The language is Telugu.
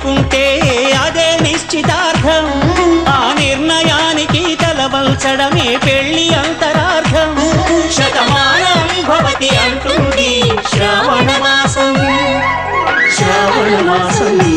అనుకుంటే అదే నిశ్చితార్థం. ఆ నిర్ణయానికి తలవల్చడమే పెళ్ళి అంతరార్థం. శతమానం భవతి అంటుంది శ్రావణ మాసం. శ్రావణ మాసం.